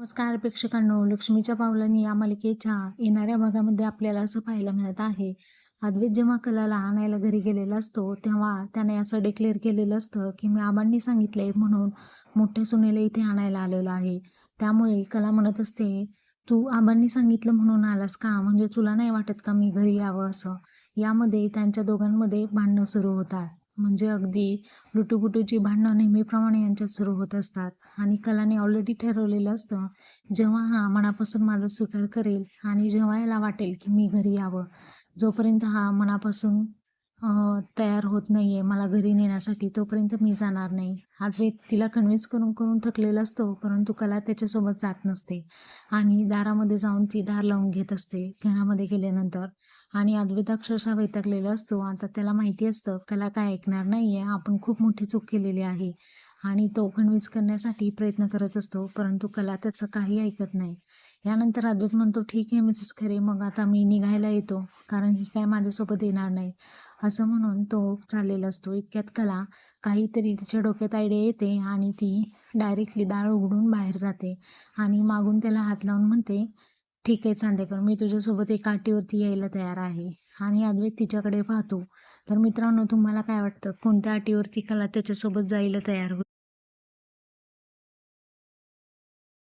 नमस्कार प्रेक्षकांनो लक्ष्मीच्या पावलांनी या मालिकेच्या येणाऱ्या भागामध्ये आपल्याला असं पाहायला मिळत आहे. अद्वैत जेव्हा कलाला आणायला घरी गेलेला असतो तेव्हा त्याने असं डिक्लेअर केलेलं असतं की मी आबांनी सांगितले म्हणून मोठ्या सुनेला इथे आणायला आलेलो आहे. त्यामुळे कला म्हणत असते तू आबांनी सांगितलं म्हणून आलास का? म्हणजे तुला नाही वाटत का मी घरी यावं असं? यामध्ये त्यांच्या दोघांमध्ये भांडणं सुरू होतात. म्हणजे अगदी लुटूगुटूची भांडणं नेहमीप्रमाणे यांच्यात सुरू होत असतात. आणि कलाने ऑलरेडी ठरवलेलं असतं जेव्हा हा मनापासून माझा स्वीकार करेल आणि जेव्हा याला वाटेल की मी घरी यावं जोपर्यंत हा मनापासून तयार होत नाही आहे मला घरी नेण्यासाठी तोपर्यंत मी जाणार नाही. अद्वैत तिला कन्व्हिन्स करून करून थकलेला असतो परंतु कला त्याच्यासोबत जात नसते. आणि दारामध्ये जाऊन ती दार लावून घेत असते घरामध्ये गेल्यानंतर. आणि अद्वैत अक्षरशः वैतागलेला असतो. आता त्याला माहिती असतं कला काय ऐकणार नाही आहे आपण खूप मोठी चूक केलेली आहे. आणि तो कन्व्हिन्स करण्यासाठी प्रयत्न करत असतो परंतु कला त्याचं काही ऐकत नाही. यानंतर अद्वैत म्हणतो ठीक आहे मिसेस खरे मग आता मी निघायला येतो कारण ही काय माझ्यासोबत येणार नाही. असं म्हणून तो चाललेला असतो. इतक्यात कला काहीतरी तिच्या डोक्यात आयडिया येते आणि ती डायरेक्टली दार उघडून बाहेर जाते आणि मागून त्याला हात लावून म्हणते ठीक आहे चांदेकर मी तुझ्यासोबत एका अटीवरती यायला तयार आहे आणि अद्वैत तिच्याकडे पाहतो. तर मित्रांनो तुम्हाला काय वाटतं? कोणत्या अटीवरती कला त्याच्यासोबत जायला तयार होईल?